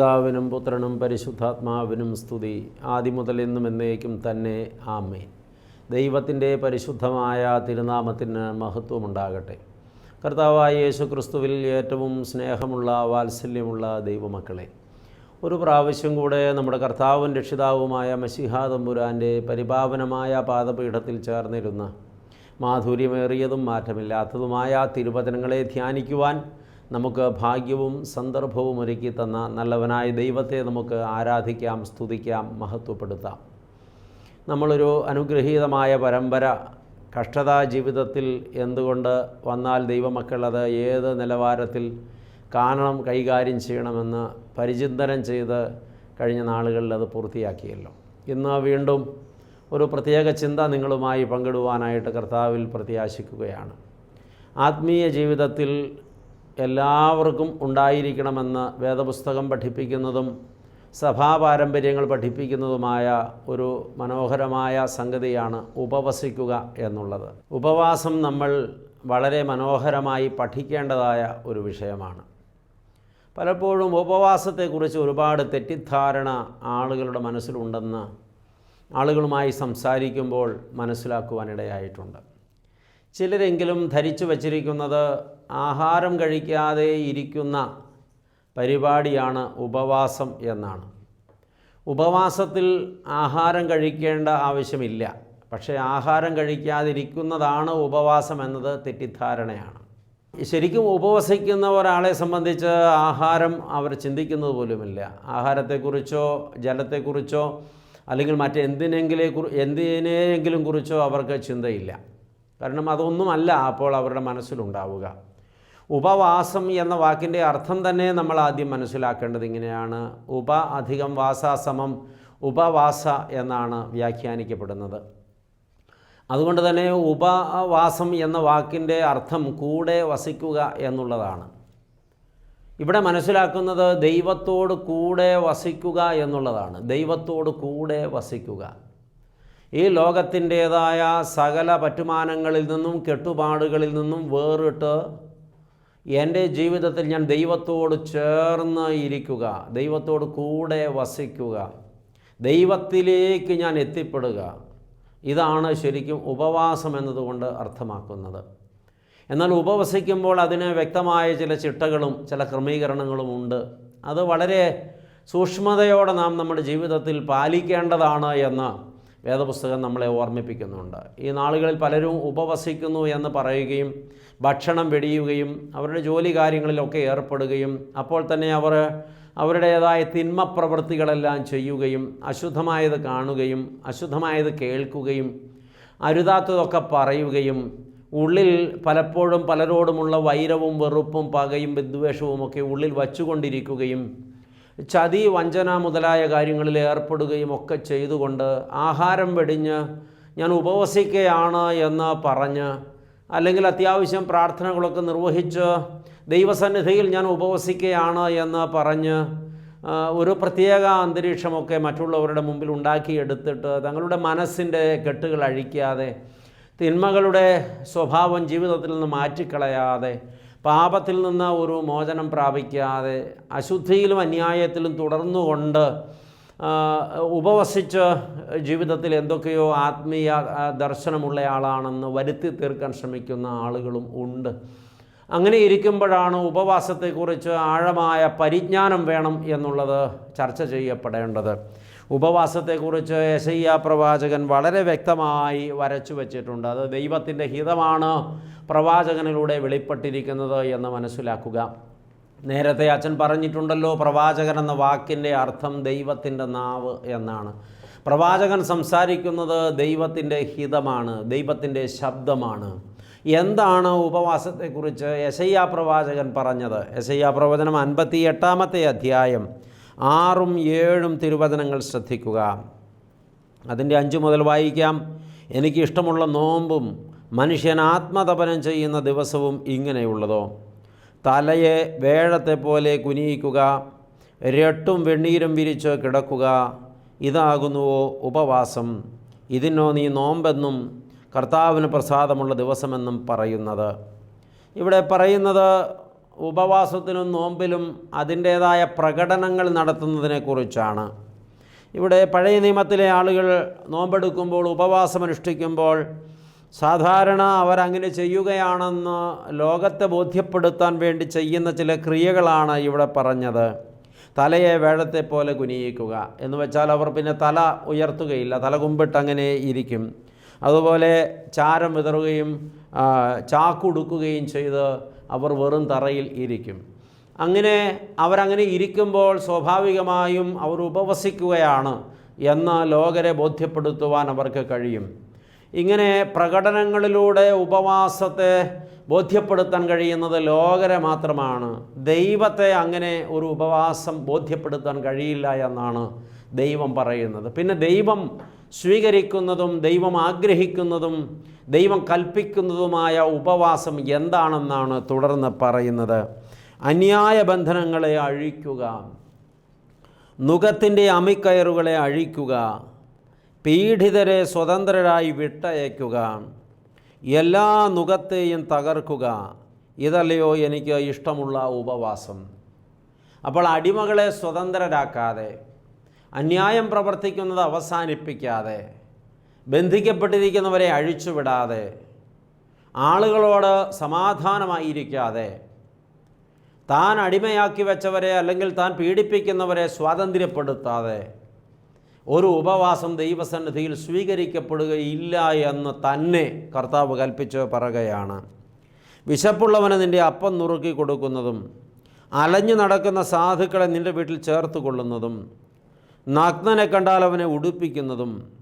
പിതാവിനും പുത്രനും പരിശുദ്ധാത്മാവിനും സ്തുതി. ആദ്യം മുതൽ എന്നും എന്നേക്കും തന്നെ ആമേൻ. ദൈവത്തിന്റെ പരിശുദ്ധമായ തിരുനാമത്തിന് മഹത്വമുണ്ടാകട്ടെ. കർത്താവായ യേശു ക്രിസ്തുവിൽ ഏറ്റവും സ്നേഹമുള്ള വാത്സല്യമുള്ള ദൈവമക്കളെ ഒരു പ്രാവശ്യം കൂടെ നമ്മുടെ കർത്താവും രക്ഷിതാവുമായ മഷിഹാ തമ്പുരാന്റെ പരിപാവനമായ പാദപീഠത്തിൽ ചേർന്നിരുന്ന മാധുര്യമേറിയതും മാറ്റമില്ലാത്തതുമായ തിരുവചനങ്ങളെ ധ്യാനിക്കുവാൻ നമുക്ക് ഭാഗ്യവും സന്ദർഭവും ഒരുക്കി തന്ന നല്ലവനായ ദൈവത്തെ നമുക്ക് ആരാധിക്കാം സ്തുതിക്കാം മഹത്വപ്പെടുത്താം. നമ്മളൊരു അനുഗ്രഹീതമായ പരമ്പര കഷ്ടതാ ജീവിതത്തിൽ എന്തുകൊണ്ട് വന്നാൽ ദൈവമക്കൾ അത് ഏത് നിലവാരത്തിൽ കാണണം കൈകാര്യം ചെയ്യണമെന്ന് പരിചിന്തനം ചെയ്ത് കഴിഞ്ഞ നാളുകളിൽ അത് പൂർത്തിയാക്കിയല്ലോ. ഇന്ന് വീണ്ടും ഒരു പ്രത്യേക ചിന്ത നിങ്ങളുമായി പങ്കിടുവാനായിട്ട് കർത്താവിൽ പ്രത്യാശിക്കുകയാണ്. ആത്മീയ ജീവിതത്തിൽ എല്ലാവർക്കും ഉണ്ടായിരിക്കണമെന്ന് വേദപുസ്തകം പഠിപ്പിക്കുന്നതും സഭാ പാരമ്പര്യങ്ങൾ പഠിപ്പിക്കുന്നതുമായ ഒരു മനോഹരമായ സംഗതിയാണ് ഉപവസിക്കുക എന്നുള്ളത്. ഉപവാസം നമ്മൾ വളരെ മനോഹരമായി പഠിക്കേണ്ടതായ ഒരു വിഷയമാണ്. പലപ്പോഴും ഉപവാസത്തെക്കുറിച്ച് ഒരുപാട് തെറ്റിദ്ധാരണ ആളുകളുടെ മനസ്സിലുണ്ടെന്ന് ആളുകളുമായി സംസാരിക്കുമ്പോൾ മനസ്സിലാക്കുവാനിടയായിട്ടുണ്ട്. ചിലരെങ്കിലും ധരിച്ചു വച്ചിരിക്കുന്നത് ആഹാരം കഴിക്കാതെ ഇരിക്കുന്ന പരിപാടിയാണ് ഉപവാസം എന്നാണ്. ഉപവാസത്തിൽ ആഹാരം കഴിക്കേണ്ട ആവശ്യമില്ല. പക്ഷേ ആഹാരം കഴിക്കാതിരിക്കുന്നതാണ് ഉപവാസം എന്നത് തെറ്റിദ്ധാരണയാണ്. ശരിക്കും ഉപവസിക്കുന്ന ഒരാളെ സംബന്ധിച്ച് ആഹാരം അവർ ചിന്തിക്കുന്നത് പോലുമില്ല. ആഹാരത്തെക്കുറിച്ചോ ജലത്തെക്കുറിച്ചോ അല്ലെങ്കിൽ മറ്റെന്തിനെങ്കിലെ എന്തിനെങ്കിലും കുറിച്ചോ അവർക്ക് ചിന്തയില്ല. കാരണം അതൊന്നുമല്ല അപ്പോൾ അവരുടെ മനസ്സിലുണ്ടാവുക. ഉപവാസം എന്ന വാക്കിന്റെ അർത്ഥം തന്നെ നമ്മൾ ആദ്യം മനസ്സിലാക്കേണ്ടത് ഇങ്ങനെയാണ്. ഉപ അധികം വാസ സമം ഉപവാസ എന്നാണ് വ്യാഖ്യാനിക്കപ്പെടുന്നത്. അതുകൊണ്ട് തന്നെ ഉപവാസം എന്ന വാക്കിന്റെ അർത്ഥം കൂടെ വസിക്കുക എന്നുള്ളതാണ്. ഇവിടെ മനസ്സിലാക്കുന്നത് ദൈവത്തോട് കൂടെ വസിക്കുക എന്നുള്ളതാണ്. ദൈവത്തോട് കൂടെ വസിക്കുക. ഈ ലോകത്തിന്റേതായ സകല പറ്റുമാനങ്ങളിൽ നിന്നും കെട്ടുപാടുകളിൽ നിന്നും വേറിട്ട് എന്റെ ജീവിതത്തിൽ ഞാൻ ദൈവത്തോട് ചേർന്ന് ഇരിക്കുക ദൈവത്തോട് കൂടെ വസിക്കുക ദൈവത്തിലേക്ക് ഞാൻ എത്തിപ്പെടുക. ഇതാണ് ശരിക്കും ഉപവാസം എന്നതുകൊണ്ട് അർത്ഥമാക്കുന്നത്. എന്നാൽ ഉപവസിക്കുമ്പോൾ അതിന് വ്യക്തമായ ചില ചിട്ടകളും ചില ക്രമീകരണങ്ങളും ഉണ്ട്. അത് വളരെ സൂക്ഷ്മതയോടെ നാം നമ്മുടെ ജീവിതത്തിൽ പാലിക്കേണ്ടതാണ് എന്ന് വേദപുസ്തകം നമ്മളെ ഓർമ്മിപ്പിക്കുന്നുണ്ട്. ഈ നാളുകളിൽ പലരും ഉപവസിക്കുന്നു എന്ന് പറയുകയും ഭക്ഷണം വെടിയുകയും അവരുടെ ജോലി കാര്യങ്ങളിലൊക്കെ ഏർപ്പെടുകയും അപ്പോൾ തന്നെ അവർ അവരുടേതായ തിന്മ പ്രവൃത്തികളെല്ലാം ചെയ്യുകയും അശുദ്ധമായത് കാണുകയും അശുദ്ധമായത് കേൾക്കുകയും അരുതാത്തതൊക്കെ പറയുകയും ഉള്ളിൽ പലപ്പോഴും പലരോടുമുള്ള വൈരവും വെറുപ്പും പകയും വിദ്വേഷവും ഒക്കെ ഉള്ളിൽ വച്ചുകൊണ്ടിരിക്കുകയും ചതി വഞ്ചന മുതലായ കാര്യങ്ങളിൽ ഏർപ്പെടുകയും ഒക്കെ ചെയ്തുകൊണ്ട് ആഹാരം വെടിഞ്ഞ് ഞാൻ ഉപവസിക്കുകയാണ് എന്ന് പറഞ്ഞ് അല്ലെങ്കിൽ അത്യാവശ്യം പ്രാർത്ഥനകളൊക്കെ നിർവഹിച്ച് ദൈവസന്നിധിയിൽ ഞാൻ ഉപവസിക്കുകയാണ് എന്ന് പറഞ്ഞ് ഒരു പ്രത്യേക അന്തരീക്ഷമൊക്കെ മറ്റുള്ളവരുടെ മുമ്പിൽ ഉണ്ടാക്കിയെടുത്തിട്ട് തങ്ങളുടെ മനസ്സിന്റെ കെട്ടുകൾ അഴിക്കാതെ തിന്മകളുടെ സ്വഭാവം ജീവിതത്തിൽ നിന്ന് മാറ്റിക്കളയാതെ പാപത്തിൽ നിന്ന് ഒരു മോചനം പ്രാപിക്കാതെ അശുദ്ധിയിലും അന്യായത്തിലും തുടർന്നുകൊണ്ട് ഉപവസിച്ച് ജീവിതത്തിൽ എന്തൊക്കെയോ ആത്മീയ ദർശനമുള്ള ആളാണെന്ന് വരുത്തി തീർക്കാൻ ശ്രമിക്കുന്ന ആളുകളും ഉണ്ട്. അങ്ങനെ ഇരിക്കുമ്പോഴാണ് ഉപവാസത്തെക്കുറിച്ച് ആഴമായ പരിജ്ഞാനം വേണം എന്നുള്ളത് ചർച്ച ചെയ്യപ്പെടേണ്ടത്. ഉപവാസത്തെക്കുറിച്ച് യശയ്യ പ്രവാചകൻ വളരെ വ്യക്തമായി വരച്ചു വച്ചിട്ടുണ്ട്. അത് ദൈവത്തിന്റെ ഹിതമാണ് പ്രവാചകനിലൂടെ വെളിപ്പെട്ടിരിക്കുന്നത് എന്ന് മനസ്സിലാക്കുക. നേരത്തെ അച്ഛൻ പറഞ്ഞിട്ടുണ്ടല്ലോ പ്രവാചകൻ എന്ന വാക്കിന്റെ അർത്ഥം ദൈവത്തിന്റെ നാവ് എന്നാണ്. പ്രവാചകൻ സംസാരിക്കുന്നത് ദൈവത്തിന്റെ ഹിതമാണ് ദൈവത്തിന്റെ ശബ്ദമാണ്. എന്താണ് ഉപവാസത്തെക്കുറിച്ച് യശയ്യ പ്രവാചകൻ പറഞ്ഞത്? യശയ്യ പ്രവചനം അൻപത്തി എട്ടാമത്തെ അധ്യായം. ആറും ഏഴും തിരുവചനങ്ങൾ ശ്രദ്ധിക്കുക. അതിന്റെ അഞ്ചു മുതൽ വായിക്കാം. എനിക്ക് ഇഷ്ടമുള്ള നോമ്പും മനുഷ്യൻ ആത്മതപനം ചെയ്യുന്ന ദിവസവും ഇങ്ങനെയുള്ളതോ. തലയെ വേഴത്തെ പോലെ കുനിയിക്കുക. രട്ടും വെണ്ണീരും വിരിച്ച് കിടക്കുക. ഇതാകുന്നുവോ ഉപവാസം. ഇതിനോ നീ നോമ്പെന്നും കർത്താവിന് പ്രസാദമുള്ള ദിവസമെന്നും പറയുന്നത്. ഇവിടെ പറയുന്നത് ഉപവാസത്തിനും നോമ്പിലും അതിന്റേതായ പ്രകടനങ്ങൾ നടത്തുന്നതിനെക്കുറിച്ചാണ്. ഇവിടെ പഴയ നിയമത്തിലെ ആളുകൾ നോമ്പെടുക്കുമ്പോൾ ഉപവാസമനുഷ്ഠിക്കുമ്പോൾ സാധാരണ അവരങ്ങനെ ചെയ്യുകയാണെന്ന് ലോകത്തെ ബോധ്യപ്പെടുത്താൻ വേണ്ടി ചെയ്യുന്ന ചില ക്രിയകളാണ് ഇവിടെ പറഞ്ഞത്. തലയെ വേഴത്തെ പോലെ കുനിയിക്കുക എന്ന് വെച്ചാൽ അവർ പിന്നെ തല ഉയർത്തുകയില്ല തല അങ്ങനെ ഇരിക്കും. അതുപോലെ ചാരം വിതറുകയും ചാക്കുടുക്കുകയും ചെയ്ത് അവർ വെറും തറയിൽ ഇരിക്കും. അങ്ങനെ അവരങ്ങനെ ഇരിക്കുമ്പോൾ സ്വാഭാവികമായും അവർ ഉപവസിക്കുകയാണ് എന്ന് ലോകരെ ബോധ്യപ്പെടുത്തുവാൻ അവർക്ക് കഴിയും. ഇങ്ങനെ പ്രകടനങ്ങളിലൂടെ ഉപവാസത്തെ ബോധ്യപ്പെടുത്താൻ കഴിയുന്നത് ലോകരെ മാത്രമാണ്. ദൈവത്തെ അങ്ങനെ ഒരു ഉപവാസം ബോധ്യപ്പെടുത്താൻ കഴിയില്ല എന്നാണ് ദൈവം പറയുന്നത്. പിന്നെ ദൈവം സ്വീകരിക്കുന്നതും ദൈവം ആഗ്രഹിക്കുന്നതും ദൈവം കൽപ്പിക്കുന്നതുമായ ഉപവാസം എന്താണെന്നാണ് തുടർന്ന് പറയുന്നത്. അന്യായ ബന്ധനങ്ങളെ അഴിക്കുക നുഖത്തിന്റെ അമിക്കയറുകളെ അഴിക്കുക പീഡിതരെ സ്വതന്ത്രരായി വിട്ടയക്കുക എല്ലാ നുഖത്തെയും തകർക്കുക ഇതല്ലയോ എനിക്ക് ഇഷ്ടമുള്ള ഉപവാസം. അപ്പോൾ അടിമകളെ സ്വതന്ത്രരാക്കാതെ അന്യായം പ്രവർത്തിക്കുന്നത് അവസാനിപ്പിക്കാതെ ബന്ധിക്കപ്പെട്ടിരിക്കുന്നവരെ അഴിച്ചുവിടാതെ ആളുകളോട് സമാധാനമായിരിക്കാതെ താൻ അടിമയാക്കി വെച്ചവരെ അല്ലെങ്കിൽ താൻ പീഡിപ്പിക്കുന്നവരെ സ്വാതന്ത്ര്യപ്പെടുത്താതെ ഒരു ഉപവാസം ദൈവസന്നിധിയിൽ സ്വീകരിക്കപ്പെടുകയില്ല എന്ന് തന്നെ കർത്താവ് കൽപ്പിച്ച് പറയുകയാണ്. വിശപ്പുള്ളവന് നിന്റെ അപ്പം നുറുക്കി കൊടുക്കുന്നതും അലഞ്ഞു നടക്കുന്ന സാധുക്കളെ നിന്റെ വീട്ടിൽ ചേർത്ത് കൊള്ളുന്നതും നഗ്നനെ കണ്ടാൽ അവനെ ഉടുപ്പിക്കുന്നതും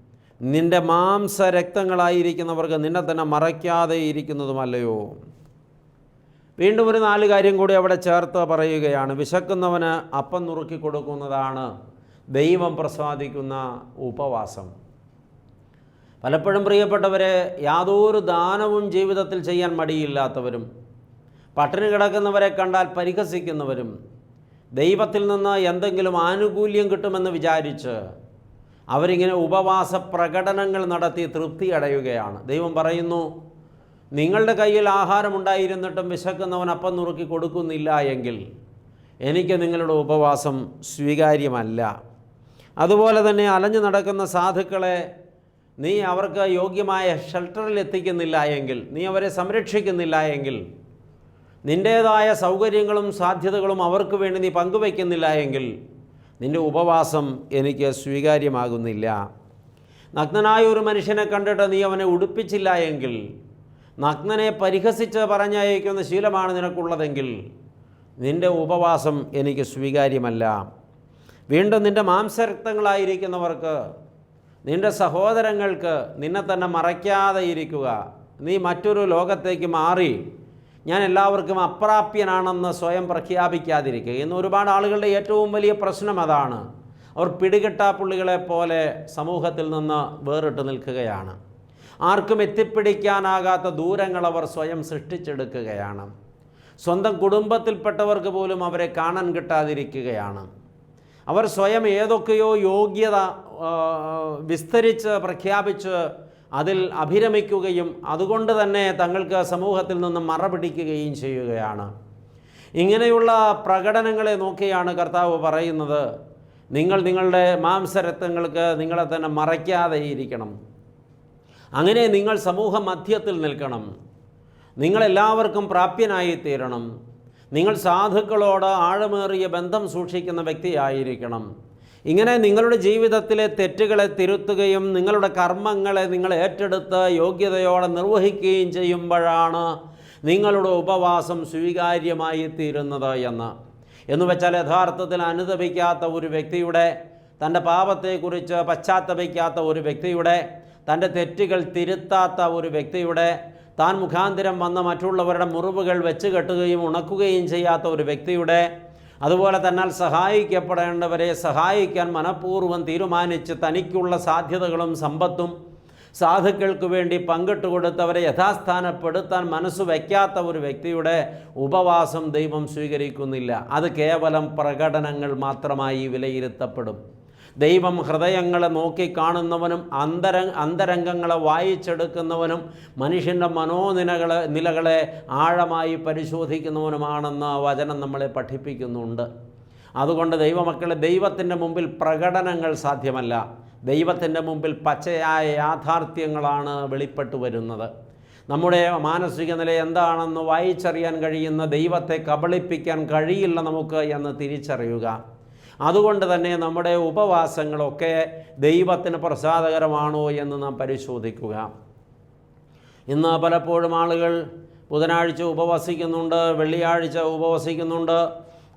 നിന്റെ മാംസരക്തങ്ങളായിരിക്കുന്നവർക്ക് നിന്നെ തന്നെ മറയ്ക്കാതെ ഇരിക്കുന്നതുമല്ലയോ? വീണ്ടും ഒരു നാല് കാര്യം കൂടി അവിടെ ചേർത്ത് പറയുകയാണ്. വിശക്കുന്നവന് അപ്പം നുറുക്കി കൊടുക്കുന്നതാണ് ദൈവം പ്രസാദിക്കുന്ന ഉപവാസം. പലപ്പോഴും പ്രിയപ്പെട്ടവരെ യാതൊരു ദാനവും ജീവിതത്തിൽ ചെയ്യാൻ മടിയില്ലാത്തവരും പട്ടിണി കിടക്കുന്നവരെ കണ്ടാൽ പരിഹസിക്കുന്നവരും ദൈവത്തിൽ നിന്ന് എന്തെങ്കിലും ആനുകൂല്യം കിട്ടുമെന്ന് വിചാരിച്ച് അവരിങ്ങനെ ഉപവാസ പ്രകടനങ്ങൾ നടത്തി തൃപ്തി അടയുകയാണ്. ദൈവം പറയുന്നു നിങ്ങളുടെ കയ്യിൽ ആഹാരമുണ്ടായിരുന്നിട്ടും വിശക്കുന്നവൻ അപ്പം നുറുക്കി കൊടുക്കുന്നില്ല എങ്കിൽ എനിക്ക് നിങ്ങളുടെ ഉപവാസം സ്വീകാര്യമല്ല. അതുപോലെ തന്നെ അലഞ്ഞു നടക്കുന്ന സാധുക്കളെ നീ അവർക്ക് യോഗ്യമായ ഷെൽട്ടറിൽ എത്തിക്കുന്നില്ല എങ്കിൽ നീ അവരെ സംരക്ഷിക്കുന്നില്ല എങ്കിൽ നിന്റേതായ സൗകര്യങ്ങളും സാധ്യതകളും അവർക്ക് വേണ്ടി നീ പങ്കുവയ്ക്കുന്നില്ല എങ്കിൽ നിന്റെ ഉപവാസം എനിക്ക് സ്വീകാര്യമാകുന്നില്ല. നഗ്നനായ ഒരു മനുഷ്യനെ കണ്ടിട്ട് നീ അവനെ ഉടുപ്പിച്ചില്ല എങ്കിൽ നഗ്നനെ പരിഹസിച്ച് പറഞ്ഞയക്കുന്ന ശീലമാണ് നിനക്കുള്ളതെങ്കിൽ നിന്റെ ഉപവാസം എനിക്ക് സ്വീകാര്യമല്ല. വീണ്ടും നിന്റെ മാംസരക്തങ്ങളായിരിക്കുന്നവർക്ക് നിന്റെ സഹോദരങ്ങൾക്ക് നിന്നെ തന്നെ മറയ്ക്കാതെ ഇരിക്കുക. നീ മറ്റൊരു ലോകത്തേക്ക് മാറി ഞാൻ എല്ലാവർക്കും അപ്രാപ്യനാണെന്ന് സ്വയം പ്രഖ്യാപിക്കാതിരിക്കുക. ഇന്ന് ഒരുപാട് ആളുകളുടെ ഏറ്റവും വലിയ പ്രശ്നം അതാണ്. അവർ പിടികിട്ടാപ്പുള്ളികളെ പോലെ സമൂഹത്തിൽ നിന്ന് വേറിട്ട് നിൽക്കുകയാണ്. ആർക്കും എത്തിപ്പിടിക്കാനാകാത്ത ദൂരങ്ങൾ അവർ സ്വയം സൃഷ്ടിച്ചെടുക്കുകയാണ്. സ്വന്തം കുടുംബത്തിൽപ്പെട്ടവർക്ക് പോലും അവരെ കാണാൻ കിട്ടാതിരിക്കുകയാണ്. അവർ സ്വയം ഏതൊക്കെയോ യോഗ്യത വിസ്തരിച്ച് പ്രഖ്യാപിച്ച് അതിൽ അഭിരമിക്കുകയും അതുകൊണ്ട് തന്നെ തങ്ങൾക്ക് സമൂഹത്തിൽ നിന്ന് മറപിടിക്കുകയും ചെയ്യുകയാണ്. ഇങ്ങനെയുള്ള പ്രകടനങ്ങളെ നോക്കിയാണ് കർത്താവ് പറയുന്നത് നിങ്ങൾ നിങ്ങളുടെ മാംസരത്വങ്ങൾക്ക് നിങ്ങളെ തന്നെ മറയ്ക്കാതെ ഇരിക്കണം. അങ്ങനെ നിങ്ങൾ സമൂഹ മധ്യത്തിൽ നിൽക്കണം. നിങ്ങളെല്ലാവർക്കും പ്രാപ്യനായി തീരണം. നിങ്ങൾ സാധുക്കളോട് ആഴമേറിയ ബന്ധം സൂക്ഷിക്കുന്ന വ്യക്തിയായിരിക്കണം. ഇങ്ങനെ നിങ്ങളുടെ ജീവിതത്തിലെ തെറ്റുകളെ തിരുത്തുകയും നിങ്ങളുടെ കർമ്മങ്ങളെ നിങ്ങൾ ഏറ്റെടുത്ത് യോഗ്യതയോടെ നിർവഹിക്കുകയും ചെയ്യുമ്പോഴാണ് നിങ്ങളുടെ ഉപവാസം സ്വീകാര്യമായി തീരുന്നത് എന്ന്. എന്ന് വെച്ചാൽ യഥാർത്ഥത്തിൽ അനുദപിക്കാത്ത ഒരു വ്യക്തിയുടെ തന്റെ പാപത്തെക്കുറിച്ച് പശ്ചാത്തപിക്കാത്ത ഒരു വ്യക്തിയുടെ തന്റെ തെറ്റുകൾ തിരുത്താത്ത ഒരു വ്യക്തിയുടെ താൻ മുഖാന്തരം വന്ന മറ്റുള്ളവരുടെ മുറിവുകൾ വെച്ച് കെട്ടുകയും ഉണക്കുകയും ചെയ്യാത്ത ഒരു വ്യക്തിയുടെ അതുപോലെ തന്നാൽ സഹായിക്കപ്പെടേണ്ടവരെ സഹായിക്കാൻ മനഃപൂർവം തീരുമാനിച്ച് തനിക്കുള്ള സാധ്യതകളും സമ്പത്തും സാധുക്കൾക്ക് വേണ്ടി പങ്കിട്ട് കൊടുത്തവരെ യഥാസ്ഥാനപ്പെടുത്താൻ മനസ്സ് വയ്ക്കാത്ത ഒരു വ്യക്തിയുടെ ഉപവാസം ദൈവം സ്വീകരിക്കുന്നില്ല. അത് കേവലം പ്രകടനങ്ങൾ മാത്രമായി വിലയിരുത്തപ്പെടും. ദൈവം ഹൃദയങ്ങളെ നോക്കിക്കാണുന്നവനും അന്തര അന്തരംഗങ്ങളെ വായിച്ചെടുക്കുന്നവനും മനുഷ്യന്റെ മനോനിലകളെ നിലകളെ ആഴമായി പരിശോധിക്കുന്നവനുമാണെന്ന് വചനം നമ്മളെ പഠിപ്പിക്കുന്നുണ്ട്. അതുകൊണ്ട് ദൈവമക്കളെ ദൈവത്തിന്റെ മുമ്പിൽ പ്രകടനങ്ങൾ സാധ്യമല്ല. ദൈവത്തിന്റെ മുമ്പിൽ പച്ചയായ യാഥാർത്ഥ്യങ്ങളാണ് വെളിപ്പെട്ടു വരുന്നത്. നമ്മുടെ മാനസിക നില എന്താണെന്ന് വായിച്ചറിയാൻ കഴിയുന്ന ദൈവത്തെ കബളിപ്പിക്കാൻ കഴിയില്ല നമുക്ക് എന്ന് തിരിച്ചറിയുക. അതുകൊണ്ട് തന്നെ നമ്മുടെ ഉപവാസങ്ങളൊക്കെ ദൈവത്തിന് പ്രസാദകരമാണോ എന്ന് നാം പരിശോധിക്കുക. ഇന്ന് പലപ്പോഴും ആളുകൾ ബുധനാഴ്ച ഉപവസിക്കുന്നുണ്ട് വെള്ളിയാഴ്ച ഉപവസിക്കുന്നുണ്ട്.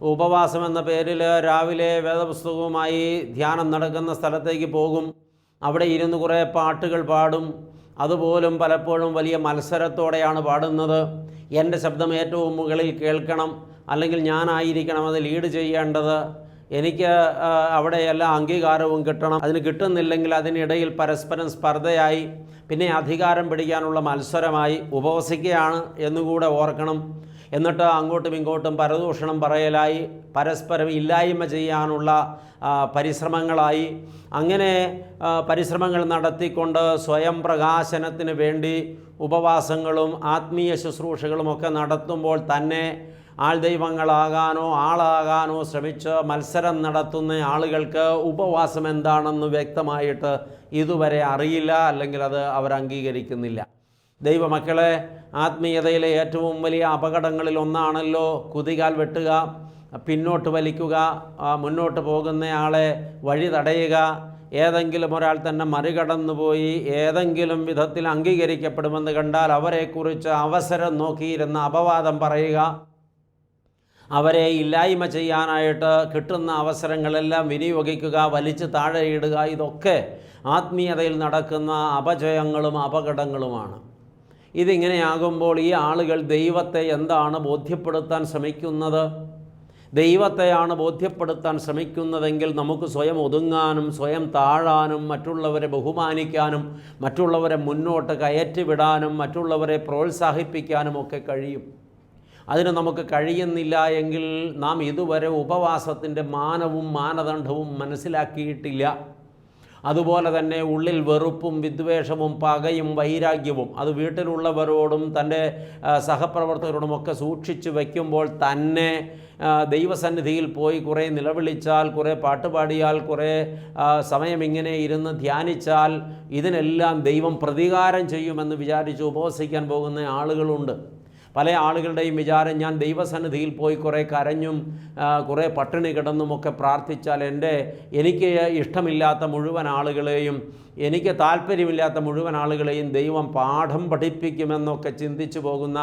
ഉപവാസം എന്ന പേരിൽ രാവിലെ വേദപുസ്തകവുമായി ധ്യാനം നടക്കുന്ന സ്ഥലത്തേക്ക് പോകും. അവിടെ ഇരുന്ന് കുറേ പാട്ടുകൾ പാടും. അതുപോലും പലപ്പോഴും വലിയ മത്സരത്തോടെയാണ് പാടുന്നത്. എന്റെ ശബ്ദം ഏറ്റവും മുകളിൽ കേൾക്കണം. അല്ലെങ്കിൽ ഞാനായിരിക്കണം അത് ലീഡ് ചെയ്യേണ്ടത്. എനിക്ക് അവിടെ എല്ലാ അംഗീകാരവും കിട്ടണം. അതിന് കിട്ടുന്നില്ലെങ്കിൽ അതിനിടയിൽ പരസ്പരം സ്പർദ്ധയായി പിന്നെ അധികാരം പിടിക്കാനുള്ള മത്സരമായി ഉപവസിക്കുകയാണ് എന്നുകൂടെ ഓർക്കണം. എന്നിട്ട് അങ്ങോട്ടും ഇങ്ങോട്ടും പരദൂഷണം പറയലായി പരസ്പരം ഇല്ലായ്മ ചെയ്യാനുള്ള പരിശ്രമങ്ങളായി. അങ്ങനെ പരിശ്രമങ്ങൾ നടത്തിക്കൊണ്ട് സ്വയം പ്രകാശനത്തിന് വേണ്ടി ഉപവാസങ്ങളും ആത്മീയ ശുശ്രൂഷകളും ഒക്കെ നടത്തുമ്പോൾ തന്നെ ആൾദൈവങ്ങളാകാനോ ആളാകാനോ ശ്രമിച്ച് മത്സരം നടത്തുന്ന ആളുകൾക്ക് ഉപവാസം എന്താണെന്ന് വ്യക്തമായിട്ട് ഇതുവരെ അറിയില്ല അല്ലെങ്കിൽ അത് അവർ അംഗീകരിക്കുന്നില്ല. ദൈവമക്കളെ ആത്മീയതയിലെ ഏറ്റവും വലിയ അപകടങ്ങളിൽ ഒന്നാണല്ലോ കുതികാൽ വെട്ടുക പിന്നോട്ട് വലിക്കുക മുന്നോട്ട് പോകുന്നയാളെ വഴി തടയുക. ഏതെങ്കിലും ഒരാൾ തന്നെ മറികടന്നു പോയി ഏതെങ്കിലും വിധത്തിൽ അംഗീകരിക്കപ്പെടുമെന്ന് കണ്ടാൽ അവരെക്കുറിച്ച് അവസരം നോക്കിയിരുന്ന അപവാദം പറയുക. അവരെ ഇല്ലായ്മ ചെയ്യാനായിട്ട് കിട്ടുന്ന അവസരങ്ങളെല്ലാം വിനിയോഗിക്കുക വലിച്ചു താഴെയിടുക ഇതൊക്കെ ആത്മീയതയിൽ നടക്കുന്ന അപജയങ്ങളും അപകടങ്ങളുമാണ്. ഇതിങ്ങനെയാകുമ്പോൾ ഈ ആളുകൾ ദൈവത്തെ എന്താണ് ബോധ്യപ്പെടുത്താൻ ശ്രമിക്കുന്നത്? ദൈവത്തെയാണ് ബോധ്യപ്പെടുത്താൻ ശ്രമിക്കുന്നതെങ്കിൽ നമുക്ക് സ്വയം ഒതുങ്ങാനും സ്വയം താഴാനും മറ്റുള്ളവരെ ബഹുമാനിക്കാനും മറ്റുള്ളവരെ മുന്നോട്ട് കയറ്റിവിടാനും മറ്റുള്ളവരെ പ്രോത്സാഹിപ്പിക്കാനും ഒക്കെ കഴിയും. അതിന് നമുക്ക് കഴിയുന്നില്ല എങ്കിൽ നാം ഇതുവരെ ഉപവാസത്തിന്റെ മാനവും മാനദണ്ഡവും മനസ്സിലാക്കിയിട്ടില്ല. അതുപോലെ തന്നെ ഉള്ളിൽ വെറുപ്പും വിദ്വേഷവും പകയും വൈരാഗ്യവും അത് വീട്ടിലുള്ളവരോടും തന്റെ സഹപ്രവർത്തകരോടുമൊക്കെ സൂക്ഷിച്ചു വയ്ക്കുമ്പോൾ തന്നെ ദൈവസന്നിധിയിൽ പോയി കുറേ നിലവിളിച്ചാൽ കുറേ പാട്ടുപാടിയാൽ കുറേ സമയം ഇങ്ങനെ ഇരുന്ന് ധ്യാനിച്ചാൽ ഇതിനെല്ലാം ദൈവം പ്രതികാരം ചെയ്യുമെന്ന് വിചാരിച്ച് ഉപവസിക്കാൻ പോകുന്ന ആളുകളുണ്ട്. പല ആളുകളുടെയും വിചാരം ഞാൻ ദൈവസന്നിധിയിൽ പോയി കുറേ കരഞ്ഞും കുറേ പട്ടിണി കിടന്നുമൊക്കെ പ്രാർത്ഥിച്ചാൽ എന്റെ എനിക്ക് ഇഷ്ടമില്ലാത്ത മുഴുവൻ ആളുകളെയും എനിക്ക് താല്പര്യമില്ലാത്ത മുഴുവൻ ആളുകളെയും ദൈവം പാഠം പഠിപ്പിക്കുമെന്നൊക്കെ ചിന്തിച്ചു പോകുന്ന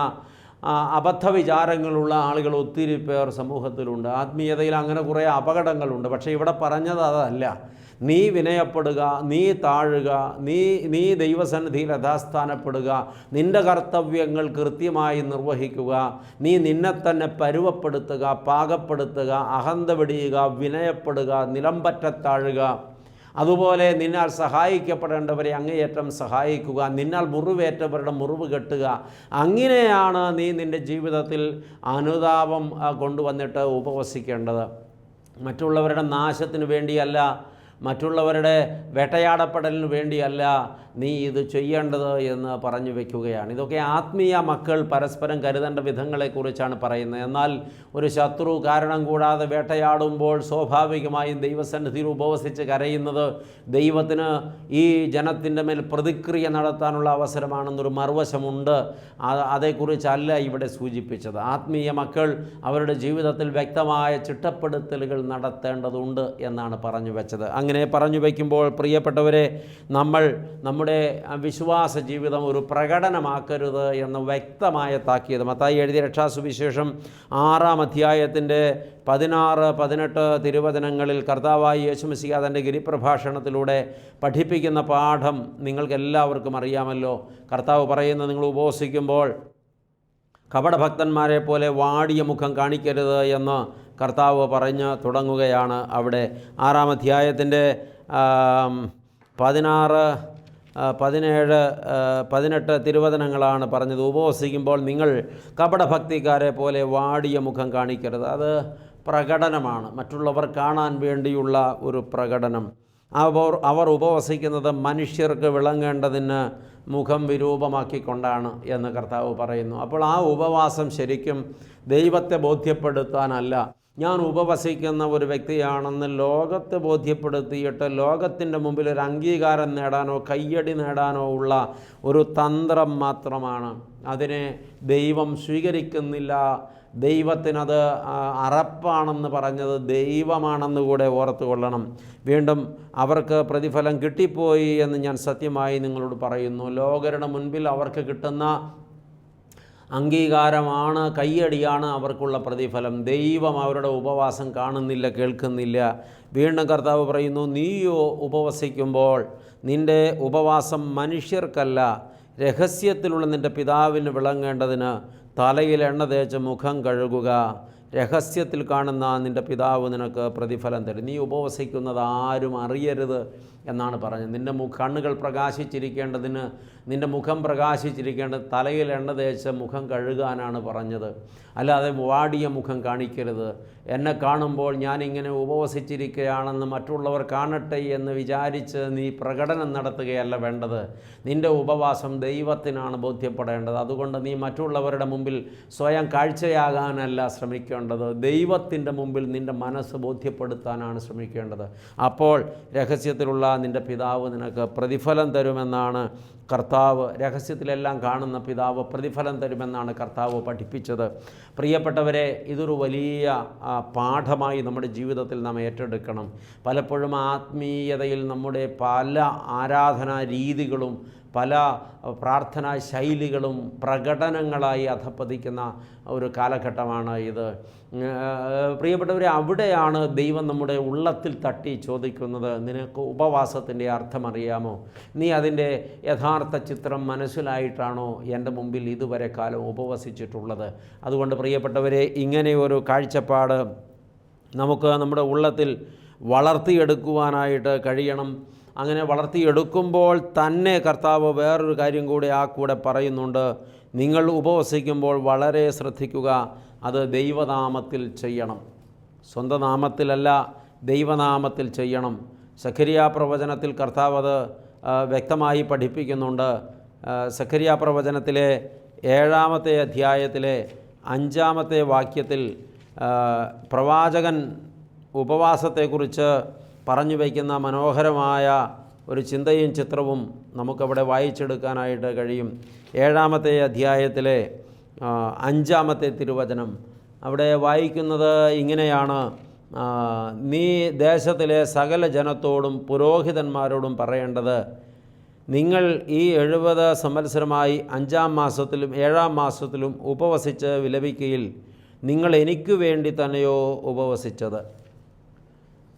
അബദ്ധ വിചാരങ്ങളുള്ള ആളുകൾ ഒത്തിരി പേർ സമൂഹത്തിലുണ്ട്. ആത്മീയതയിൽ അങ്ങനെ കുറേ അപകടങ്ങളുണ്ട്. പക്ഷേ ഇവിടെ പറഞ്ഞത് അതല്ല. നീ വിനയപ്പെടുക നീ താഴുക നീ നീ ദൈവസന്നിധിയിൽ യഥാസ്ഥാനപ്പെടുക നിന്റെ കർത്തവ്യങ്ങൾ കൃത്യമായി നിർവഹിക്കുക നീ നിന്നെ തന്നെ പരുവപ്പെടുത്തുക പാകപ്പെടുത്തുക അഹന്ത വെടിയുക വിനയപ്പെടുക നിലംപറ്റത്താഴുക അതുപോലെ നിന്നാൽ സഹായിക്കപ്പെടേണ്ടവരെ അങ്ങേയറ്റം സഹായിക്കുക നിന്നാൽ മുറിവേറ്റവരുടെ മുറിവ് കെട്ടുക. അങ്ങനെയാണ് നീ നിന്റെ ജീവിതത്തിൽ അനുതാപം കൊണ്ടുവന്നിട്ട് ഉപവസിക്കേണ്ടത്. മറ്റുള്ളവരുടെ നാശത്തിന് വേണ്ടിയല്ല മറ്റുള്ളവരുടെ വേട്ടയാടപ്പെടലിന് വേണ്ടിയല്ല നീ ഇത് ചെയ്യേണ്ടത് എന്ന് പറഞ്ഞു വെക്കുകയാണ്. ഇതൊക്കെ ആത്മീയ മക്കൾ പരസ്പരം കരുതേണ്ട വിധങ്ങളെക്കുറിച്ചാണ് പറയുന്നത്. എന്നാൽ ഒരു ശത്രു കാരണം കൂടാതെ വേട്ടയാടുമ്പോൾ സ്വാഭാവികമായും ദൈവസന്നിധിയിൽ ഉപവസിച്ച് കരയുന്നത് ദൈവത്തിന് ഈ ജനത്തിന്റെ മേൽ പ്രതിക്രിയ നടത്താനുള്ള അവസരമാണെന്നൊരു മറുവശമുണ്ട്. അത് അതേക്കുറിച്ചല്ല ഇവിടെ സൂചിപ്പിച്ചത്. ആത്മീയ മക്കൾ അവരുടെ ജീവിതത്തിൽ വ്യക്തമായ ചിട്ടപ്പെടുത്തലുകൾ നടത്തേണ്ടതുണ്ട് എന്നാണ് പറഞ്ഞു വെച്ചത്. അങ്ങനെ പറഞ്ഞു വയ്ക്കുമ്പോൾ പ്രിയപ്പെട്ടവരെ നമ്മൾ നമ്മുടെ വിശ്വാസ ജീവിതം ഒരു പ്രകടനമാക്കരുത് എന്ന് വ്യക്തമായ താക്കീത്. മത്തായി എഴുതിയ രക്ഷാസുവിശേഷം ആറാം അധ്യായത്തിന്റെ പതിനാറ് പതിനെട്ട് തിരുവചനങ്ങളിൽ കർത്താവായി യേശുമസിക തന്റെ ഗിരിപ്രഭാഷണത്തിലൂടെ പഠിപ്പിക്കുന്ന പാഠം നിങ്ങൾക്ക് എല്ലാവർക്കും അറിയാമല്ലോ. കർത്താവ് പറയുന്നത് നിങ്ങൾ ഉപവസിക്കുമ്പോൾ കപടഭക്തന്മാരെ പോലെ വാടിയ മുഖം കാണിക്കരുത് എന്ന് കർത്താവ് പറഞ്ഞ് തുടങ്ങുകയാണ് അവിടെ. ആറാം അധ്യായത്തിന്റെ പതിനാറ് പതിനേഴ് പതിനെട്ട് തിരുവചനങ്ങളാണ് പറഞ്ഞത്. ഉപവസിക്കുമ്പോൾ നിങ്ങൾ കപടഭക്തിക്കാരെ പോലെ വാടിയ മുഖം കാണിക്കരുത്. അത് പ്രകടനമാണ്. മറ്റുള്ളവർ കാണാൻ വേണ്ടിയുള്ള ഒരു പ്രകടനം. അവർ അവർ ഉപവസിക്കുന്നത് മനുഷ്യർക്ക് വിളങ്ങേണ്ടതിന് മുഖം വിരൂപമാക്കിക്കൊണ്ടാണ് എന്ന് കർത്താവ് പറയുന്നു. അപ്പോൾ ആ ഉപവാസം ശരിക്കും ദൈവത്തെ ബോധ്യപ്പെടുത്താനല്ല. ഞാൻ ഉപവസിക്കുന്ന ഒരു വ്യക്തിയാണെന്ന് ലോകത്തെ ബോധ്യപ്പെടുത്തിയിട്ട് ലോകത്തിന്റെ മുമ്പിൽ ഒരു അംഗീകാരം നേടാനോ കയ്യടി നേടാനോ ഉള്ള ഒരു തന്ത്രം മാത്രമാണ്. അതിനെ ദൈവം സ്വീകരിക്കുന്നില്ല. ദൈവത്തിനത് അറപ്പാണെന്ന് പറഞ്ഞത് ദൈവമാണെന്ന് കൂടെ ഓർത്തു കൊള്ളണം. വീണ്ടും അവർക്ക് പ്രതിഫലം കിട്ടിപ്പോയി എന്ന് ഞാൻ സത്യമായി നിങ്ങളോട് പറയുന്നു. ലോകരുടെ മുൻപിൽ അവർക്ക് കിട്ടുന്ന അംഗീകാരമാണ് കയ്യടിയാണ് അവർക്കുള്ള പ്രതിഫലം. ദൈവം അവരുടെ ഉപവാസം കാണുന്നില്ല കേൾക്കുന്നില്ല. വീണ്ടും കർത്താവ് പറയുന്നു നീയോ ഉപവസിക്കുമ്പോൾ നിന്റെ ഉപവാസം മനുഷ്യർക്കല്ല രഹസ്യത്തിലുള്ള നിന്റെ പിതാവിന് വിളങ്ങേണ്ടതിന് തലയിൽ എണ്ണ തേച്ച് മുഖം കഴുകുക. രഹസ്യത്തിൽ കാണുന്ന നിന്റെ പിതാവ് നിനക്ക് പ്രതിഫലം തരും. നീ ഉപവസിക്കുന്നത് ആരും അറിയരുത്. എന്നാണ് പറഞ്ഞത്. നിന്റെ മു കണ്ണുകൾ പ്രകാശിച്ചിരിക്കേണ്ടതിന് നിന്റെ മുഖം പ്രകാശിച്ചിരിക്കേണ്ടത് തലയിൽ എണ്ണ തേച്ച് മുഖം കഴുകാനാണ് പറഞ്ഞത്. അല്ലാതെ വാടിയ മുഖം കാണിക്കരുത്. എന്നെ കാണുമ്പോൾ ഞാനിങ്ങനെ ഉപവസിച്ചിരിക്കുകയാണെന്ന് മറ്റുള്ളവർ കാണട്ടെ എന്ന് വിചാരിച്ച് നീ പ്രകടനം നടത്തുകയല്ല വേണ്ടത്. നിന്റെ ഉപവാസം ദൈവത്തിനാണ് ബോധ്യപ്പെടേണ്ടത്. അതുകൊണ്ട് നീ മറ്റുള്ളവരുടെ മുമ്പിൽ സ്വയം കാഴ്ചയാകാനല്ല ശ്രമിക്കേണ്ടത്. ദൈവത്തിന്റെ മുമ്പിൽ നിന്റെ മനസ്സ് ബോധ്യപ്പെടുത്താനാണ് ശ്രമിക്കേണ്ടത്. അപ്പോൾ രഹസ്യത്തിലുള്ള നിന്റെ പിതാവ് നിനക്ക് പ്രതിഫലം തരുമെന്നാണ് കർത്താവ് രഹസ്യത്തിലെല്ലാം കാണുന്ന പിതാവ് പ്രതിഫലം തരുമെന്നാണ് കർത്താവ് പഠിപ്പിച്ചത്. പ്രിയപ്പെട്ടവരെ ഇതൊരു വലിയ പാഠമായി നമ്മുടെ ജീവിതത്തിൽ നാം ഏറ്റെടുക്കണം. പലപ്പോഴും ആത്മീയതയിൽ നമ്മുടെ പല ആരാധനാ രീതികളും പല പ്രാർത്ഥനാ ശൈലികളും പ്രകടനങ്ങളായി അധപ്പതിക്കുന്ന ഒരു കാലഘട്ടമാണ് ഇത്. പ്രിയപ്പെട്ടവരെ അവിടെയാണ് ദൈവം നമ്മുടെ ഉള്ളത്തിൽ തട്ടി ചോദിക്കുന്നത്. നിനക്ക് ഉപവാസത്തിന്റെ അർത്ഥം അറിയാമോ നീ അതിന്റെ യഥാർത്ഥ ചിത്രം മനസ്സിലായിട്ടാണോ എന്റെ മുമ്പിൽ ഇതുവരെ കാലം ഉപവസിച്ചിട്ടുള്ളത്? അതുകൊണ്ട് പ്രിയപ്പെട്ടവരെ ഇങ്ങനെ ഒരു കാഴ്ചപ്പാട് നമുക്ക് നമ്മുടെ ഉള്ളത്തിൽ വളർത്തിയെടുക്കുവാനായിട്ട് കഴിയണം. അങ്ങനെ വളർത്തിയെടുക്കുമ്പോൾ തന്നെ കർത്താവ് വേറൊരു കാര്യം കൂടി ആ കൂടെ പറയുന്നുണ്ട്. നിങ്ങൾ ഉപവസിക്കുമ്പോൾ വളരെ ശ്രദ്ധിക്കുക അത് ദൈവനാമത്തിൽ ചെയ്യണം. സ്വന്തം നാമത്തിലല്ല ദൈവനാമത്തിൽ ചെയ്യണം. സഖരിയാ പ്രവചനത്തിൽ കർത്താവ് അത് വ്യക്തമായി പഠിപ്പിക്കുന്നുണ്ട്. സഖരിയാ പ്രവചനത്തിലെ ഏഴാമത്തെ അധ്യായത്തിലെ അഞ്ചാമത്തെ വാക്യത്തിൽ പ്രവാചകൻ ഉപവാസത്തെക്കുറിച്ച് പറഞ്ഞു വയ്ക്കുന്ന മനോഹരമായ ഒരു ചിന്തയും ചിത്രവും നമുക്കവിടെ വായിച്ചെടുക്കാനായിട്ട് കഴിയും. ഏഴാമത്തെ അധ്യായത്തിലെ അഞ്ചാമത്തെ തിരുവചനം. അവിടെ വായിക്കുന്നത് ഇങ്ങനെയാണ്. നീ ദേശത്തിലെ സകല ജനത്തോടും പുരോഹിതന്മാരോടും പറയേണ്ടത് നിങ്ങൾ ഈ എഴുപത് സംവത്സരമായി അഞ്ചാം മാസത്തിലും ഏഴാം മാസത്തിലും ഉപവസിച്ച് വിലപിക്കയിൽ. നിങ്ങൾ എനിക്ക് വേണ്ടി തന്നെയോ ഉപവസിച്ചത്?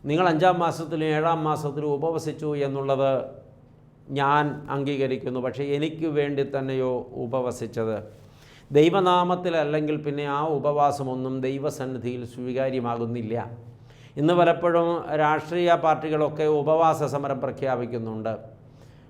നിങ്ങൾ അഞ്ചാം മാസത്തിലും ഏഴാം മാസത്തിലും ഉപവസിച്ചു എന്നുള്ളത് ഞാൻ അംഗീകരിക്കുന്നു. പക്ഷേ എനിക്ക് വേണ്ടി തന്നെയോ ഉപവസിച്ചത്? ദൈവനാമത്തിലല്ലെങ്കിൽ പിന്നെ ആ ഉപവാസമൊന്നും ദൈവസന്നിധിയിൽ സ്വീകാര്യമാകുന്നില്ല. ഇന്ന് പലപ്പോഴും രാഷ്ട്രീയ പാർട്ടികളൊക്കെ ഉപവാസ സമരം പ്രഖ്യാപിക്കുന്നുണ്ട്.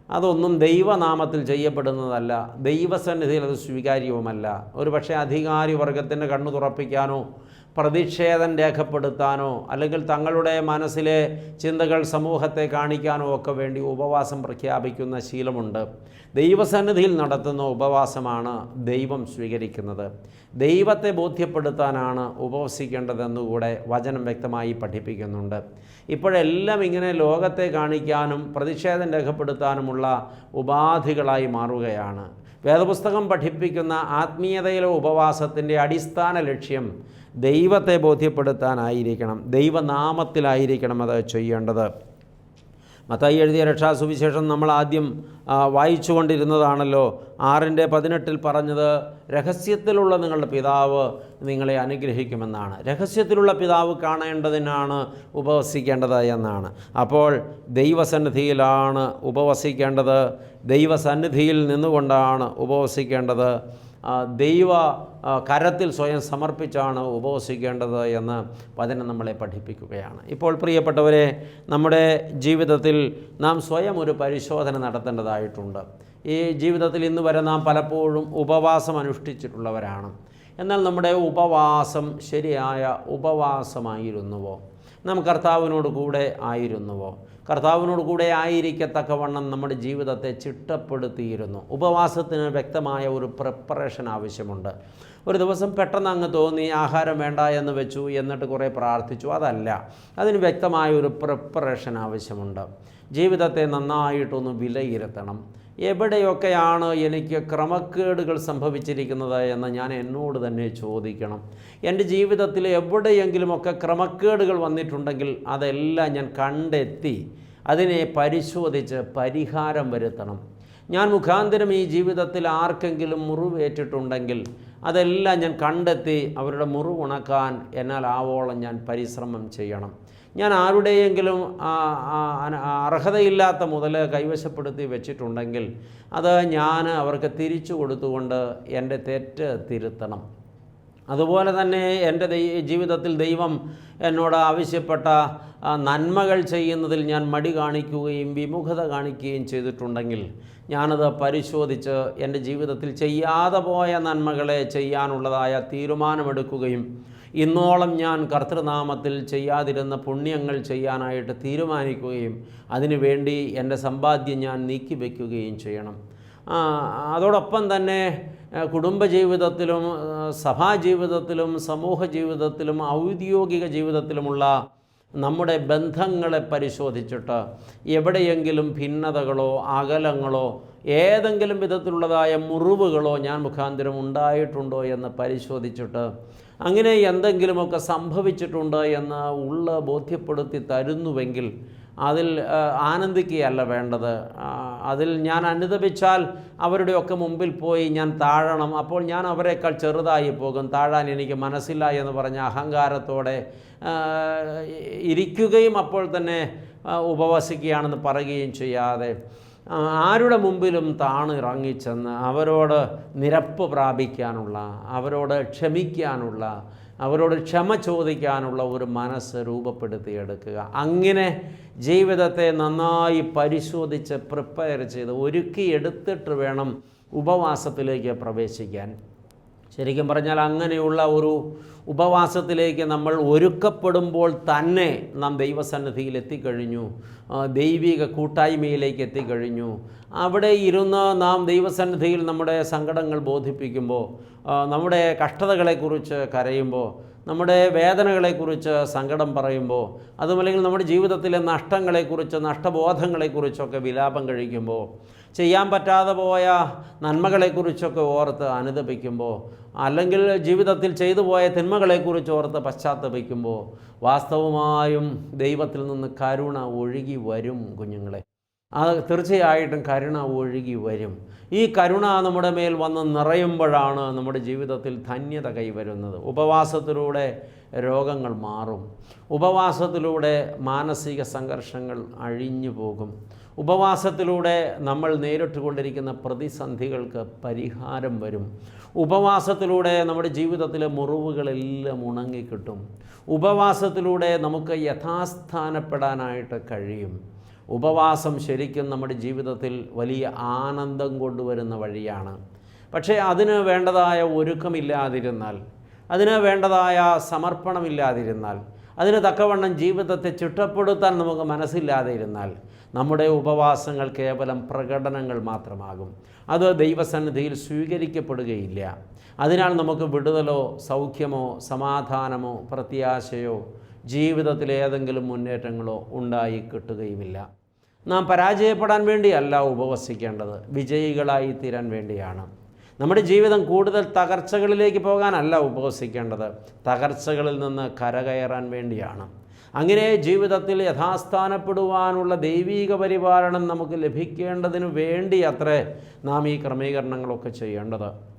അതൊന്നും ദൈവനാമത്തിൽ ചെയ്യപ്പെടുന്നതല്ല. ദൈവസന്നിധിയിൽ അത് സ്വീകാര്യവുമല്ല. ഒരു പക്ഷേ അധികാരി വർഗത്തിന്റെ കണ്ണു തുറപ്പിക്കാനോ പ്രതിഷേധം രേഖപ്പെടുത്താനോ അല്ലെങ്കിൽ തങ്ങളുടെ മനസ്സിലെ ചിന്തകൾ സമൂഹത്തെ കാണിക്കാനോ ഒക്കെ വേണ്ടി ഉപവാസം പ്രഖ്യാപിക്കുന്ന ശീലമുണ്ട്. ദൈവസന്നിധിയിൽ നടത്തുന്ന ഉപവാസമാണ് ദൈവം സ്വീകരിക്കുന്നത്. ദൈവത്തെ ബോധ്യപ്പെടുത്താനാണ് ഉപവസിക്കേണ്ടതെന്നുകൂടെ വചനം വ്യക്തമായി പഠിപ്പിക്കുന്നുണ്ട്. ഇപ്പോഴെല്ലാം ഇങ്ങനെ ലോകത്തെ കാണിക്കാനും പ്രതിഷേധം രേഖപ്പെടുത്താനുമുള്ള ഉപാധികളായി മാറുകയാണ്. വേദപുസ്തകം പഠിപ്പിക്കുന്ന ആത്മീയതയിലെ ഉപവാസത്തിന്റെ അടിസ്ഥാന ലക്ഷ്യം ദൈവത്തെ ബോധ്യപ്പെടുത്താനായിരിക്കണം. ദൈവനാമത്തിലായിരിക്കണം അത് ചെയ്യേണ്ടത്. മത്തായി എഴുതിയ രക്ഷാസുവിശേഷം നമ്മൾ ആദ്യം വായിച്ചു വായിച്ചുകൊണ്ടിരുന്നതാണല്ലോ. ആറിന്റെ പതിനെട്ടിൽ പറഞ്ഞത് രഹസ്യത്തിലുള്ള നിങ്ങളുടെ പിതാവ് നിങ്ങളെ അനുഗ്രഹിക്കുമെന്നാണ്. രഹസ്യത്തിലുള്ള പിതാവ് കാണേണ്ടതിനാണ് ഉപവസിക്കേണ്ടത് എന്നാണ്. അപ്പോൾ ദൈവസന്നിധിയിലാണ് ഉപവസിക്കേണ്ടത്. ദൈവസന്നിധിയിൽ നിന്നുകൊണ്ടാണ് ഉപവസിക്കേണ്ടത്. ദൈവ കരത്തിൽ സ്വയം സമർപ്പിച്ചാണ് ഉപവസിക്കേണ്ടത് എന്ന് വചനം നമ്മളെ പഠിപ്പിക്കുകയാണ്. ഇപ്പോൾ പ്രിയപ്പെട്ടവരെ നമ്മുടെ ജീവിതത്തിൽ നാം സ്വയം ഒരു പരിശോധന നടത്തേണ്ടതായിട്ടുണ്ട്. ഈ ജീവിതത്തിൽ ഇന്ന് വരെ നാം പലപ്പോഴും ഉപവാസം അനുഷ്ഠിച്ചിട്ടുള്ളവരാണ്. എന്നാൽ നമ്മുടെ ഉപവാസം ശരിയായ ഉപവാസമായിരുന്നുവോ? നാം കർത്താവിനോട് കൂടെ ആയിരുന്നുവോ? കർത്താവിനോട് കൂടെ ആയിരിക്കത്തക്കവണ്ണം നമ്മുടെ ജീവിതത്തെ ചിട്ടപ്പെടുത്തിയിരുന്നു. ഉപവാസത്തിന് വ്യക്തമായ ഒരു പ്രിപ്പറേഷൻ ആവശ്യമുണ്ട്. ഒരു ദിവസം പെട്ടെന്ന് അങ്ങ് തോന്നി ആഹാരം വേണ്ട എന്ന് വെച്ചു എന്നിട്ട് കുറേ പ്രാർത്ഥിച്ചു. അതല്ല അതിന് വ്യക്തമായ ഒരു പ്രിപ്പറേഷൻ ആവശ്യമുണ്ട്. ജീവിതത്തെ നന്നായിട്ടൊന്ന് വിലയിരുത്തണം. എവിടെയൊക്കെയാണ് എനിക്ക് ക്രമക്കേടുകൾ സംഭവിച്ചിരിക്കുന്നത് എന്ന് ഞാൻ എന്നോട് തന്നെ ചോദിക്കണം. എന്റെ ജീവിതത്തിൽ എവിടെയെങ്കിലുമൊക്കെ ക്രമക്കേടുകൾ വന്നിട്ടുണ്ടെങ്കിൽ അതെല്ലാം ഞാൻ കണ്ടെത്തി അതിനെ പരിശോധിച്ച് പരിഹാരം വരുത്തണം. ഞാൻ മുഖാന്തരം ഈ ജീവിതത്തിൽ ആർക്കെങ്കിലും മുറിവേറ്റിട്ടുണ്ടെങ്കിൽ അതെല്ലാം ഞാൻ കണ്ടെത്തി അവരുടെ മുറിവുണക്കാൻ എന്നാൽ ആവോളം ഞാൻ പരിശ്രമം ചെയ്യണം. ഞാൻ ആരുടെയെങ്കിലും അർഹതയില്ലാത്ത മുതൽ കൈവശപ്പെടുത്തി വെച്ചിട്ടുണ്ടെങ്കിൽ അത് ഞാൻ അവർക്ക് തിരിച്ചു കൊടുത്തുകൊണ്ട് എന്റെ തെറ്റ് തിരുത്തണം. അതുപോലെ തന്നെ എന്റെ ജീവിതത്തിൽ ദൈവം എന്നോട് ആവശ്യപ്പെട്ട നന്മകൾ ചെയ്യുന്നതിൽ ഞാൻ മടി കാണിക്കുകയും വിമുഖത കാണിക്കുകയും ചെയ്തിട്ടുണ്ടെങ്കിൽ ഞാനത് പരിശോധിച്ച് എന്റെ ജീവിതത്തിൽ ചെയ്യാതെ പോയ നന്മകളെ ചെയ്യാനുള്ളതായ തീരുമാനമെടുക്കുകയും ഇന്നോളം ഞാൻ കർത്തൃനാമത്തിൽ ചെയ്യാതിരുന്ന പുണ്യങ്ങൾ ചെയ്യാനായിട്ട് തീരുമാനിക്കുകയും അതിനുവേണ്ടി എന്റെ സമ്പാദ്യം ഞാൻ നീക്കി വയ്ക്കുകയും ചെയ്യണം. അതോടൊപ്പം തന്നെ കുടുംബജീവിതത്തിലും സഭാ സഭാജീവിതത്തിലും സമൂഹ ജീവിതത്തിലും ഔദ്യോഗിക ജീവിതത്തിലുമുള്ള നമ്മുടെ ബന്ധങ്ങളെ പരിശോധിച്ചിട്ട് എവിടെയെങ്കിലും ഭിന്നതകളോ അകലങ്ങളോ ഏതെങ്കിലും വിധത്തിലുള്ളതായ മുറിവുകളോ ഞാൻ മുഖാന്തരം ഉണ്ടായിട്ടുണ്ടോ എന്ന് പരിശോധിച്ചിട്ട് അങ്ങനെ എന്തെങ്കിലുമൊക്കെ സംഭവിച്ചിട്ടുണ്ട് എന്ന് ഉള്ള ബോധ്യപ്പെടുത്തി തരുന്നുവെങ്കിൽ അതിൽ ആനന്ദിക്കുകയല്ല വേണ്ടത്. അതിൽ ഞാൻ അനുദപിച്ചാൽ അവരുടെയൊക്കെ മുമ്പിൽ പോയി ഞാൻ താഴണം. അപ്പോൾ ഞാൻ അവരെക്കാൾ ചെറുതായി പോകും. താഴാൻ എനിക്ക് മനസ്സില്ല എന്ന് പറഞ്ഞ അഹങ്കാരത്തോടെ ഇരിക്കുകയും അപ്പോൾ തന്നെ ഉപവസിക്കുകയാണെന്ന് പറയുകയും ചെയ്യാതെ. ആരുടെ മുമ്പിലും താണിറങ്ങിച്ചെന്ന് അവരോട് നിരപ്പ് പ്രാപിക്കാനുള്ള അവരോട് ക്ഷമിക്കാനുള്ള അവരോട് ക്ഷമ ചോദിക്കാനുള്ള ഒരു മനസ്സ് രൂപപ്പെടുത്തിയെടുക്കുക അങ്ങനെ ജീവിതത്തെ നന്നായി പരിശോധിച്ച് പ്രിപ്പയർ ചെയ്ത് ഒരുക്കി എടുത്തിട്ട് വേണം ഉപവാസത്തിലേക്ക് പ്രവേശിക്കാൻ. ശരിക്കും പറഞ്ഞാൽ അങ്ങനെയുള്ള ഒരു ഉപവാസത്തിലേക്ക് നമ്മൾ ഒരുക്കപ്പെടുമ്പോൾ തന്നെ നാം ദൈവസന്നിധിയിൽ എത്തിക്കഴിഞ്ഞു ദൈവിക കൂട്ടായ്മയിലേക്ക് എത്തിക്കഴിഞ്ഞു. അവിടെ ഇരുന്ന് നാം ദൈവസന്നിധിയിൽ നമ്മുടെ സങ്കടങ്ങൾ ബോധിപ്പിക്കുമ്പോൾ നമ്മുടെ കഷ്ടതകളെക്കുറിച്ച് കരയുമ്പോൾ നമ്മുടെ വേദനകളെക്കുറിച്ച് സങ്കടം പറയുമ്പോൾ അതുമല്ലെങ്കിൽ നമ്മുടെ ജീവിതത്തിലെ നഷ്ടങ്ങളെക്കുറിച്ച് നഷ്ടബോധങ്ങളെക്കുറിച്ചൊക്കെ വിലാപം കഴിക്കുമ്പോൾ ചെയ്യാൻ പറ്റാതെ പോയ നന്മകളെക്കുറിച്ചൊക്കെ ഓർത്ത് അനുദപിക്കുമ്പോൾ അല്ലെങ്കിൽ ജീവിതത്തിൽ ചെയ്തു പോയ തിന്മകളെക്കുറിച്ച് ഓർത്ത് പശ്ചാത്തപിക്കുമ്പോൾ വാസ്തവമായും ദൈവത്തിൽ നിന്ന് കരുണ ഒഴുകി വരും കുഞ്ഞുങ്ങളെ. അത് തീർച്ചയായിട്ടും കരുണ ഒഴുകി വരും. ഈ കരുണ നമ്മുടെ മേൽ വന്ന് നിറയുമ്പോഴാണ് നമ്മുടെ ജീവിതത്തിൽ ധന്യത കൈവരുന്നത്. ഉപവാസത്തിലൂടെ രോഗങ്ങൾ മാറും. ഉപവാസത്തിലൂടെ മാനസിക സംഘർഷങ്ങൾ അഴിഞ്ഞു പോകും. ഉപവാസത്തിലൂടെ നമ്മൾ നേരിട്ടുകൊണ്ടിരിക്കുന്ന പ്രതിസന്ധികൾക്ക് പരിഹാരം വരും. ഉപവാസത്തിലൂടെ നമ്മുടെ ജീവിതത്തിലെ മുറിവുകളെല്ലാം ഉണങ്ങിക്കിട്ടും. ഉപവാസത്തിലൂടെ നമുക്ക് യഥാസ്ഥാനപ്പെടാനായിട്ട് കഴിയും. ഉപവാസം ശരിക്കും നമ്മുടെ ജീവിതത്തിൽ വലിയ ആനന്ദം കൊണ്ടുവരുന്ന വഴിയാണ്. പക്ഷേ അതിന് വേണ്ടതായ ഒരുക്കമില്ലാതിരുന്നാൽ അതിന് വേണ്ടതായ സമർപ്പണമില്ലാതിരുന്നാൽ അതിന് തക്കവണ്ണം ജീവിതത്തെ ചിട്ടപ്പെടുത്താൻ നമുക്ക് മനസ്സില്ലാതെ ഇരുന്നാൽ നമ്മുടെ ഉപവാസങ്ങൾ കേവലം പ്രകടനങ്ങൾ മാത്രമാകും. അത് ദൈവസന്നിധിയിൽ സ്വീകരിക്കപ്പെടുകയില്ല. അതിനാൽ നമുക്ക് വിടുതലോ സൗഖ്യമോ സമാധാനമോ പ്രത്യാശയോ ജീവിതത്തിലെ ഏതെങ്കിലും മുന്നേറ്റങ്ങളോ ഉണ്ടായി കിട്ടുകയുമില്ല. നാം പരാജയപ്പെടാൻ വേണ്ടിയല്ല ഉപവസിക്കേണ്ടത്. വിജയികളായി തീരാൻ വേണ്ടിയാണ്. നമ്മുടെ ജീവിതം കൂടുതൽ തകർച്ചകളിലേക്ക് പോകാനല്ല ഉപവസിക്കേണ്ടത്. തകർച്ചകളിൽ നിന്ന് കരകയറാൻ വേണ്ടിയാണ്. അങ്ങനെ ജീവിതത്തിൽ യഥാസ്ഥാനപ്പെടുവാനുള്ള ദൈവീക പരിപാലനം നമുക്ക് ലഭിക്കേണ്ടതിന് വേണ്ടി അത്രേ നാം ഈ ക്രമീകരണങ്ങളൊക്കെ ചെയ്യേണ്ടത്.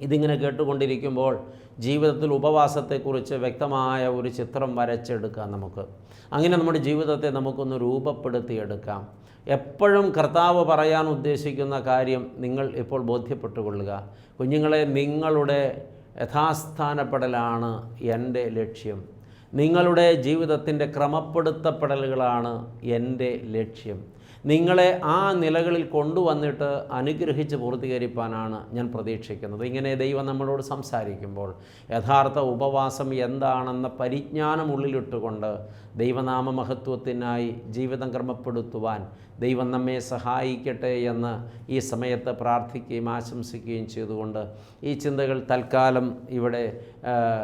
ഇതിങ്ങനെ കേട്ടുകൊണ്ടിരിക്കുമ്പോൾ ജീവിതത്തിൽ ഉപവാസത്തെക്കുറിച്ച് വ്യക്തമായ ഒരു ചിത്രം വരച്ചെടുക്കാം നമുക്ക്. അങ്ങനെ നമ്മുടെ ജീവിതത്തെ നമുക്കൊന്ന് രൂപപ്പെടുത്തിയെടുക്കാം. എപ്പോഴും കർത്താവ് പറയാൻ ഉദ്ദേശിക്കുന്ന കാര്യം നിങ്ങൾ ഇപ്പോൾ ബോധ്യപ്പെട്ടുകൊള്ളുക. കുഞ്ഞുങ്ങളെ നിങ്ങളുടെ യഥാസ്ഥാനപ്പെടലാണ് എന്റെ ലക്ഷ്യം. നിങ്ങളുടെ ജീവിതത്തിന്റെ ക്രമപ്പെടുത്തപ്പെടലുകളാണ് എന്റെ ലക്ഷ്യം. നിങ്ങളെ ആ നിലകളിൽ കൊണ്ടുവന്നിട്ട് അനുഗ്രഹിച്ച് പൂർത്തീകരിപ്പാനാണ് ഞാൻ പ്രതീക്ഷിക്കുന്നത്. ഇങ്ങനെ ദൈവം നമ്മളോട് സംസാരിക്കുമ്പോൾ യഥാർത്ഥ ഉപവാസം എന്താണെന്ന പരിജ്ഞാനം ഉള്ളിലിട്ടുകൊണ്ട് ദൈവനാമ മഹത്വത്തിനായി ജീവിതം ക്രമപ്പെടുത്തുവാൻ ദൈവം നമ്മെ സഹായിക്കട്ടെ എന്ന് ഈ സമയത്ത് പ്രാർത്ഥിക്കുകയും ആശംസിക്കുകയും ചെയ്തുകൊണ്ട് ഈ ചിന്തകൾ തൽക്കാലം ഇവിടെ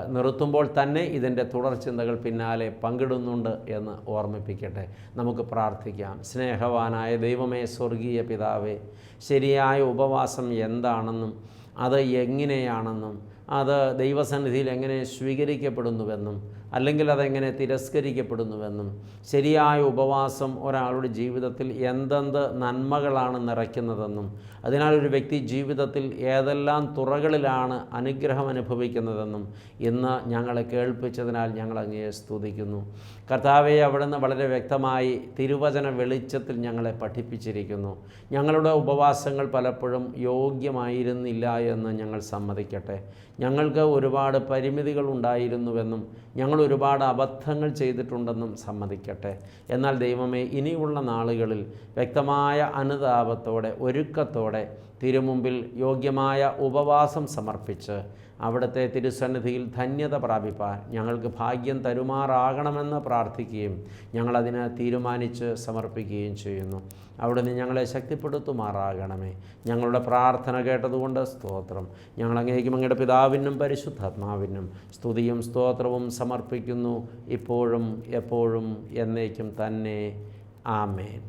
നിർത്തുമ്പോൾ തന്നെ ഇതിന്റെ തുടർ ചിന്തകൾ പിന്നാലെ പങ്കിടുന്നുണ്ട് എന്ന് ഓർമ്മിപ്പിക്കട്ടെ. നമുക്ക് പ്രാർത്ഥിക്കാം. സ്നേഹവാനായ ദൈവമേ സ്വർഗീയ പിതാവേ ശരിയായ ഉപവാസം എന്താണെന്നും അത് എങ്ങനെയാണെന്നും അത് ദൈവസന്നിധിയിൽ എങ്ങനെ സ്വീകരിക്കപ്പെടുന്നുവെന്നും അല്ലെങ്കിൽ അതെങ്ങനെ തിരസ്കരിക്കപ്പെടുന്നുവെന്നും ശരിയായ ഉപവാസം ഒരാളുടെ ജീവിതത്തിൽ എന്തെന്ത് നന്മകളാണ് നിറയ്ക്കുന്നതെന്നും അതിനാൽ ഒരു വ്യക്തി ജീവിതത്തിൽ ഏതെല്ലാം തുറകളിലാണ് അനുഗ്രഹം അനുഭവിക്കുന്നതെന്നും ഇന്ന് ഞങ്ങളെ കേൾപ്പിച്ചതിനാൽ ഞങ്ങൾ അങ്ങയെ സ്തുതിക്കുന്നു. കർത്താവെ അവിടുന്ന് വളരെ വ്യക്തമായി തിരുവചന വെളിച്ചത്തിൽ ഞങ്ങളെ പഠിപ്പിച്ചിരിക്കുന്നു. ഞങ്ങളുടെ ഉപവാസങ്ങൾ പലപ്പോഴും യോഗ്യമായിരുന്നില്ല എന്ന് ഞങ്ങൾ സമ്മതിക്കട്ടെ. ഞങ്ങൾക്ക് ഒരുപാട് പരിമിതികൾ ഉണ്ടായിരുന്നുവെന്നും ഞങ്ങൾ ഒരുപാട് അബദ്ധങ്ങൾ ചെയ്തിട്ടുണ്ടെന്നും സമ്മതിക്കട്ടെ. എന്നാൽ ദൈവമേ ഇനിയുള്ള നാളുകളിൽ വ്യക്തമായ അനുതാപത്തോടെ ഒരുക്കത്തോടെ തിരുമുമ്പിൽ യോഗ്യമായ ഉപവാസം സമർപ്പിച്ച് അവിടുത്തെ തിരുസന്നിധിയിൽ ധന്യത പ്രാപിപ്പാൻ ഞങ്ങൾക്ക് ഭാഗ്യം തരുമാറാകണമെന്ന് പ്രാർത്ഥിക്കുകയും ഞങ്ങളതിന് തീരുമാനിച്ച് സമർപ്പിക്കുകയും ചെയ്യുന്നു. അവിടുന്ന് ഞങ്ങളെ ശക്തിപ്പെടുത്തുമാറാകണമേ. ഞങ്ങളുടെ പ്രാർത്ഥന കേട്ടതുകൊണ്ട് സ്തോത്രം. ഞങ്ങളങ്ങേക്കും അങ്ങയുടെ പിതാവിനും പരിശുദ്ധാത്മാവിനും സ്തുതിയും സ്തോത്രവും സമർപ്പിക്കുന്നു. ഇപ്പോഴും എപ്പോഴും എന്നേക്കും തന്നെ. ആമേൻ.